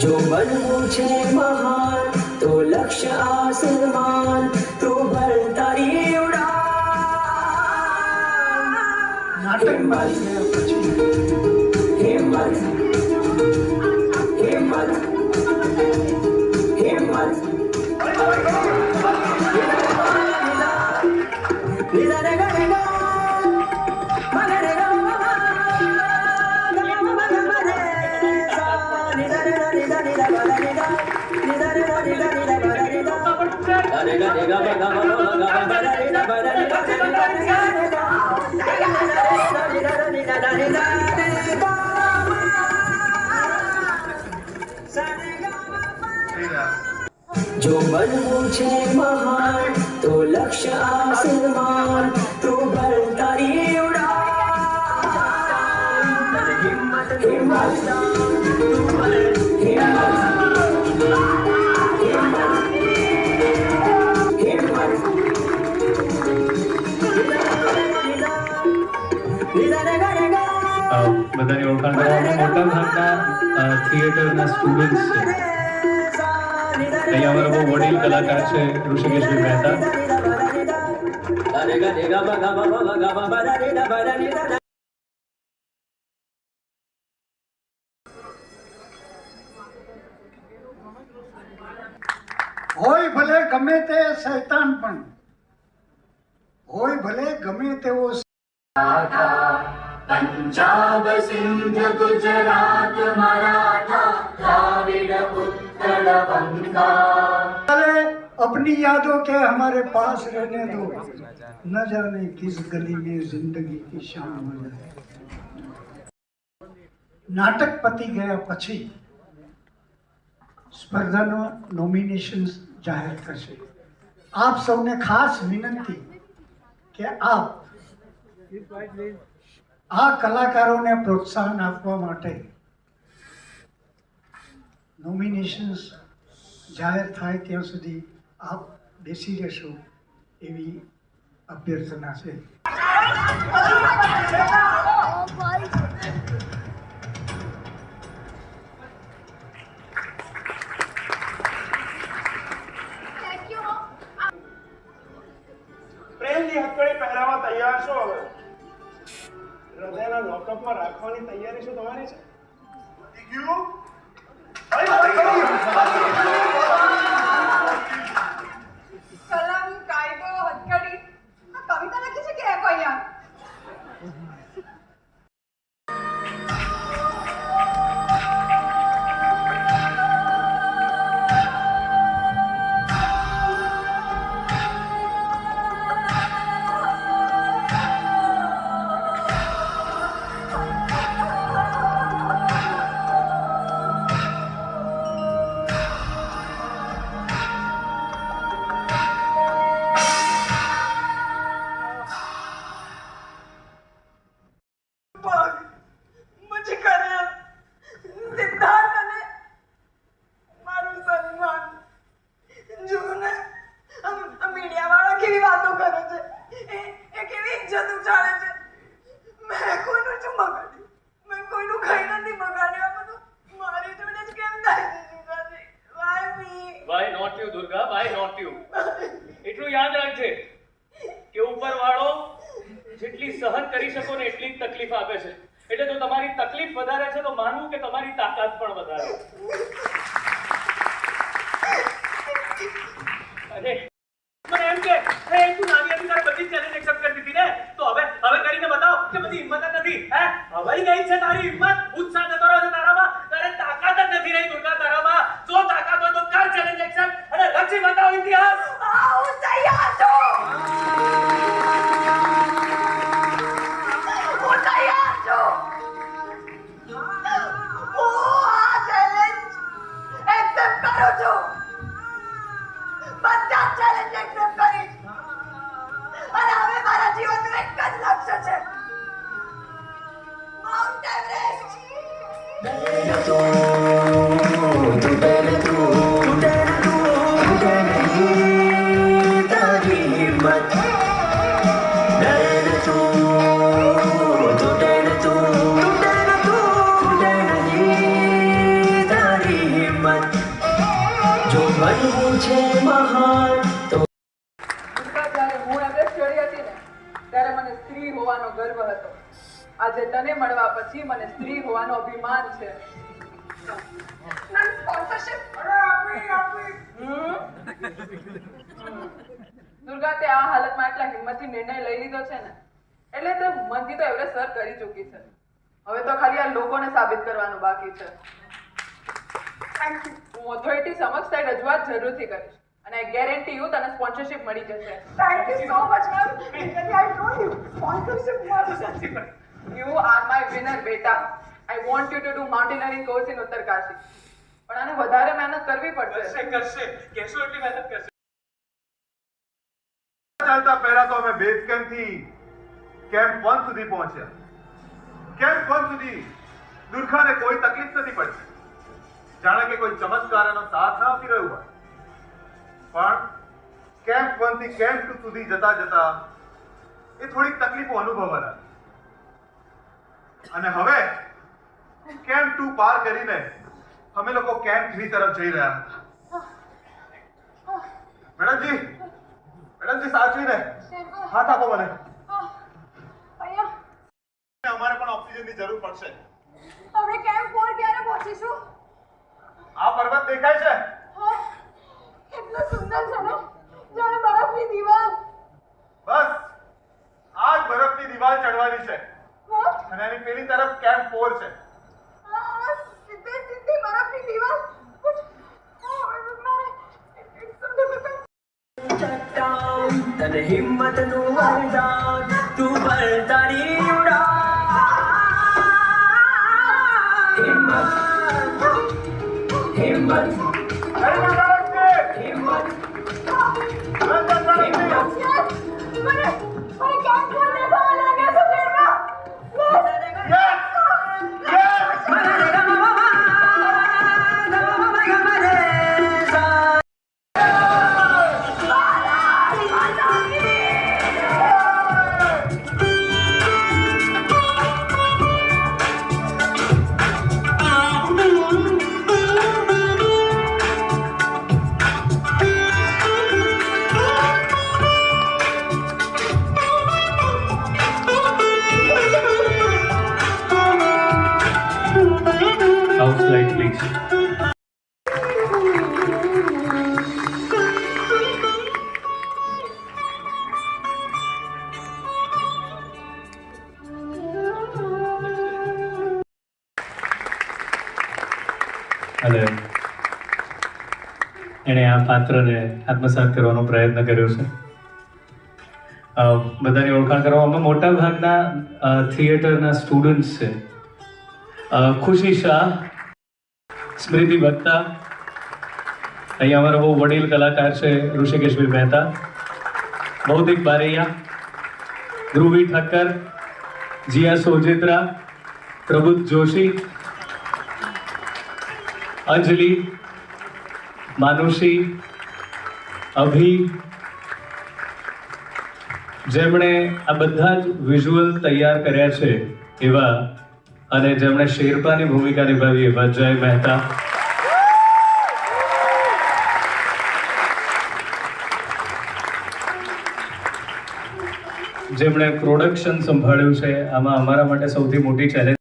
જો બનવું છે મહાન તો લક્ષ્ય આસમાન તો ભર તારી ઉડાન નાટકમાં ગયા પછી હિંમત જો બનવું છે મહાન તો લક્ષ્ય વડીલ કલાકાર છે, ઋષિકેશભાઈ મહેતા. હોય ભલે ગમે તે શૈતાન પણ. હોય ભલે ગમે તેવો પંજાબ સિંધ ગુજરાત મરાઠા દ્રાવિડ ઉત્કળ બંગા अरे अपनी यादों के हमारे पास रहने दो न जाने किस गली में जिंदगी की शाम हो जाए નાટક પતી ગયા પછી સ્પર્ધાનો નોમિનેશન જાહેર થશે આપ સૌને ખાસ વિનંતી કે આપ આ કલાકારોને પ્રોત્સાહન આપવા માટે નોમિનેશન્સ જાહેર થાય ત્યાં સુધી આપ બેસી રહેશો એવી અભ્યર્થના છે. પ્રેમની હથકડી પહેરાવા તૈયાર છો હવે. હૃદયના રાખવાની તૈયારી શું તમારી છે ગયું? એ ચાલે છે. મેં કોઈનું શું બગાડ્યું મેં કોઈનું કઈ નથી બગાડ્યું આ બધું મારી જોડે જ કેમ થાય છે બાય નોટ યુ દુર્ગા? ભાઈ નોટ યુ એટલું યાદ રાખજે કે ઉપર વાળો જેટલી સહન કરી શકો ને એટલી તકલીફ આપે છે. એટલે જો તમારી તકલીફ વધારે છે, તો માનવું કે તમારી તાકાત પણ વધારે અને મને એમ કે એ તું નાની હતી તારે બધી ચેલેન્જ એક્સેપ્ટ કરી દીધી ને તો હવે હવે કરીને બતાવ કે બધી હિંમત જ નથી હે હવાઈ ગઈ છે તારી હિંમત. ઉત્સાહ જતો રહ્યો છે તારામાં. તારે તાકાત જ નથી રહી દુર્ગા તારામાં. જો તાકાત હોય તો કર ચેલેન્જ એક્શન અને લક્ષ્ય બતાવો ઇતિહાસ બનવું છે મહાન તો દુર્ગા, હું એવરેસ્ટ હતી ને ત્યારે મને સ્ત્રી હોવાનો ગર્વ હતો. આજે તને મળવા પછી મને સ્ત્રી હોવાનો અભિમાન છે. દુર્ગા તે આ હાલતમાં એટલા હિંમતથી નિર્ણય લઈ લીધો છે ને એટલે તે મનથી તો એવરેસ્ટ સર કરી ચૂકી છે. હવે તો ખાલી આ લોકોને સાબિત કરવાનું બાકી છે. હું ઓથોરિટી સમક્ષ તારી રજૂઆત જરૂરથી કરીશ. અને આઈ ગેરંટી યુ તને સ્પોન્સરશિપ મળી જશે. Thank you so much ma'am I told you sponsorship you are my winner બેટા. I want you to do mountaineering course in Uttarkashi પણ આને વધારે મહેનત કરવી પડશે. કરશે કરશે. કહેશો એટલી મહેનત કરશે. ચાલતા પહેલા તો અમે બેઝ કેમ્પથી કેમ્પ વન સુધી પહોંચ્યા. કેમ્પ વન સુધી દુર્ખાને કોઈ તકલીફ નથી પડી. જાણે કે કોઈ ચમત્કાર એનો સાથ ના આપી રહ્યું હોય. પણ કેમ્પ વનથી કેમ્પ ટુ સુધી જતા જતા એ થોડીક તકલીફો અનુભવવાના અને હવે કેમ્પ ટુ પાર કરીને અમે લોકો કેમ્પ થ્રી તરફ જઈ રહ્યા હતા. મેડમજી મેડમજી સાચવીને હાથ આપો મને. અમારે પણ ઓક્સિજનની જરૂર પડશે. હવે કેમ્પ ફોર ક્યારે પહોંચીશું? આ પર્વત દેખાય છે? કેટલો સુંદર છે ને? જાણે બરફની દીવાલ. બસ આ જ બરફની દીવાલ ચડવાની છે. અને એની પેલી તરફ કેમ્પ ફોર છે. હિંમત હિંમત એણે આ પાત્રને આત્મસાત કરવાનો પ્રયત્ન કર્યો છે. બધાની ઓળખાણ કરવામાં મોટા ભાગના થિયેટરના સ્ટુડન્ટ્સ છે. ખુશી શાહ, સ્મૃતિ ભક્તા અહીંયા અમારા બહુ વડીલ કલાકાર છે ઋષિકેશભાઈ મહેતા ભૌતિક બારૈયા, ધ્રુવી ઠક્કર, જીયા સોજેત્રા, પ્રબુદ્ધ જોશી, અંજલિ માનુષી, અભી, જેમણે આ બધા જ વિઝ્યુઅલ તૈયાર કર્યા છે એવા અને જેમણે શેરપાની ભૂમિકા નિભાવી એવા જય મહેતા. જેમણે પ્રોડક્શન સંભાળ્યું છે, આમાં અમારા માટે સૌથી મોટી ચેલેન્જ